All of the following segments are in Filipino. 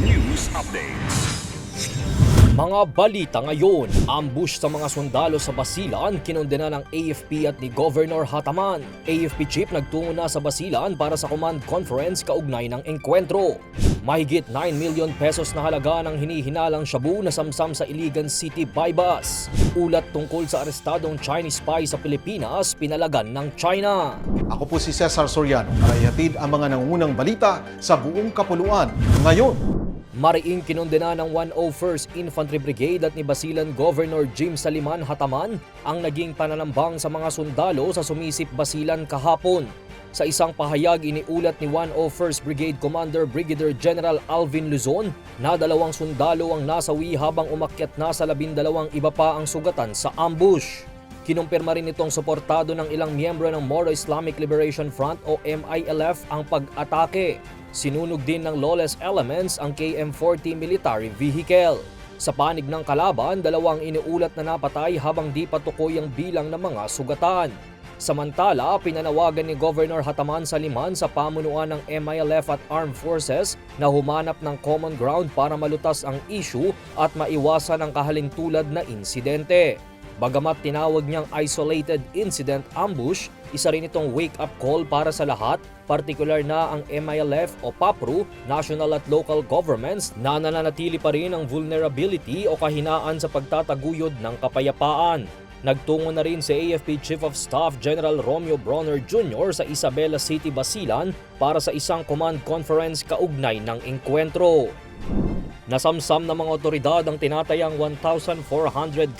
News Updates. Mga balita ngayon, ambush sa mga sundalo sa Basilan, kinondena ng AFP at ni Governor Hataman. AFP chief nagtungo na sa Basilan para sa command conference kaugnay ng engkwentro. Mahigit 9 million pesos na halaga ng hinihinalang shabu na samsam sa Iligan City bypass. Ulat tungkol sa arestadong Chinese spy sa Pilipinas, pinalagan ng China. Ako po si Cesar Soriano para ihatid ang mga nangungunang balita sa buong kapuluan. Ngayon, Mariing kinondena ng 101st Infantry Brigade at ni Basilan Governor Jim Saliman Hataman ang naging pananambang sa mga sundalo sa sumisip Basilan kahapon. Sa isang pahayag iniulat ni 101st Brigade Commander Brigadier General Alvin Luzon na dalawang sundalo ang nasawi habang umakyat na sa labindalawang iba pa ang sugatan sa ambush. Kinumpirma rin itong suportado ng ilang miyembro ng Moro Islamic Liberation Front o MILF ang pag-atake. Sinunog din ng lawless elements ang KM-40 military vehicle. Sa panig ng kalaban, dalawang iniulat na napatay habang di patukoy ang bilang ng mga sugatan. Samantala, pinanawagan ni Governor Hataman Saliman sa pamunuan ng MILF at Armed Forces na humanap ng common ground para malutas ang issue at maiwasan ang kahalintulad na insidente. Bagamat tinawag niyang isolated incident ambush, isa rin itong wake-up call para sa lahat, partikular na ang MILF o PAPRU, national at local governments na nananatili pa rin ang vulnerability o kahinaan sa pagtataguyod ng kapayapaan. Nagtungo na rin si AFP Chief of Staff General Romeo Bronner Jr. sa Isabela City, Basilan para sa isang command conference kaugnay ng engkwentro. Nasamsam ng mga otoridad ang tinatayang 1,400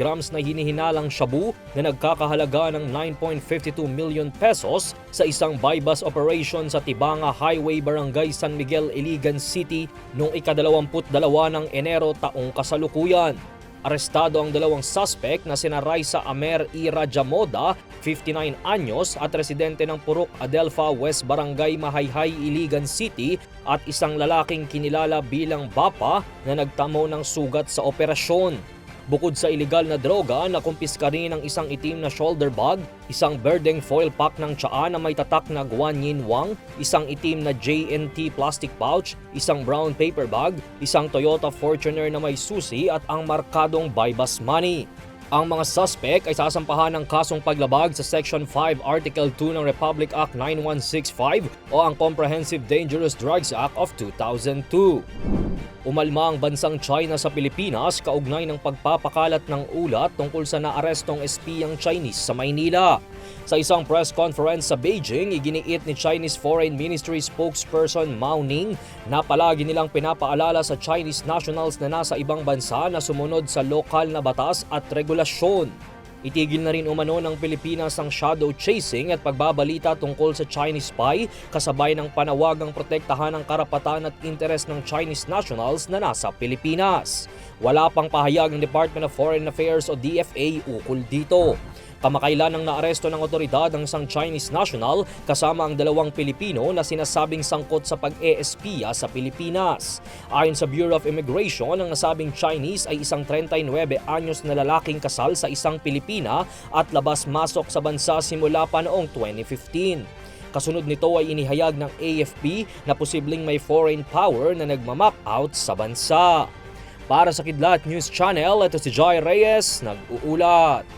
grams na hinihinalang shabu na nagkakahalaga ng 9.52 million pesos sa isang buy-bus operation sa Tibanga Highway Barangay San Miguel, Iligan City noong ikadalawamput-dalawa ng Enero taong kasalukuyan. Arestado ang dalawang suspect na sina Raisa Amer E. Rajamoda, 59 anyos at residente ng Purok Adelpha West Barangay Mahayhay, Iligan City at isang lalaking kinilala bilang Bapa na nagtamo ng sugat sa operasyon. Bukod sa ilegal na droga, nakumpiska rin ang isang itim na shoulder bag, isang berdeng foil pack ng tsaa na may tatak na Guanyin Wang, isang itim na JNT plastic pouch, isang brown paper bag, isang Toyota Fortuner na may susi at ang markadong buy bus money. Ang mga suspect ay sasampahan ng kasong paglabag sa Section 5 Article 2 ng Republic Act 9165 o ang Comprehensive Dangerous Drugs Act of 2002. Umalma ang bansang China sa Pilipinas kaugnay ng pagpapakalat ng ulat tungkol sa naarestong espiyang Chinese sa Maynila. Sa isang press conference sa Beijing, iginiit ni Chinese Foreign Ministry spokesperson Mao Ning na palagi nilang pinapaalala sa Chinese nationals na nasa ibang bansa na sumunod sa lokal na batas at regulasyon. Itigil na rin umano ng Pilipinas ang shadow chasing at pagbabalita tungkol sa Chinese spy kasabay ng panawagang protektahan ang karapatan at interes ng Chinese nationals na nasa Pilipinas. Wala pang pahayag ng Department of Foreign Affairs o DFA ukol dito. Kamakailan ang naaresto ng otoridad ang isang Chinese national kasama ang dalawang Pilipino na sinasabing sangkot sa pag-ESPya sa Pilipinas. Ayon sa Bureau of Immigration, ang nasabing Chinese ay isang 39 anyos na lalaking kasal sa isang Pilipina at labas-masok sa bansa simula pa noong 2015. Kasunod nito ay inihayag ng AFP na posibleng may foreign power na nagmamap out sa bansa. Para sa Kidlat News Channel, ito si Joy Reyes, nag-uulat.